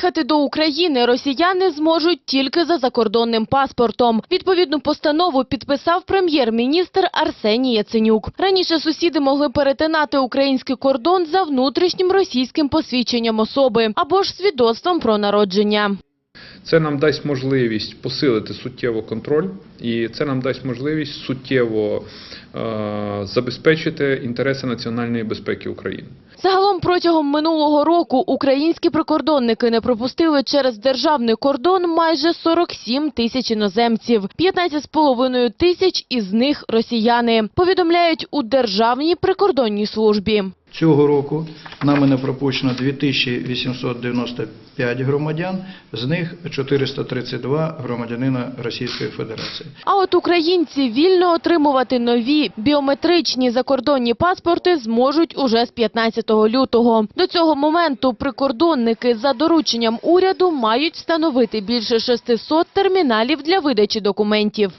Приїхати до України росіяни зможуть тільки за закордонним паспортом. Відповідну постанову підписав прем'єр-міністр Арсеній Яценюк. Раніше сусіди могли перетинати український кордон за внутрішнім російським посвідченням особи або ж свідоцтвом про народження. Це нам дасть можливість посилити суттєво контроль, і це нам дасть можливість суттєво е, забезпечити інтереси національної безпеки України. Загалом протягом минулого року українські прикордонники не пропустили через державний кордон майже 47 тисяч іноземців. 15,5 тисяч із них росіяни. Повідомляють у Державній прикордонній службі. Цього року нами не пропущено 2895 громадян, з них 432 громадянина Російської Федерації. А от українці вільно отримувати нові біометричні закордонні паспорти зможуть уже з 15 лютого. До цього моменту прикордонники за дорученням уряду мають встановити більше 600 терміналів для видачі документів.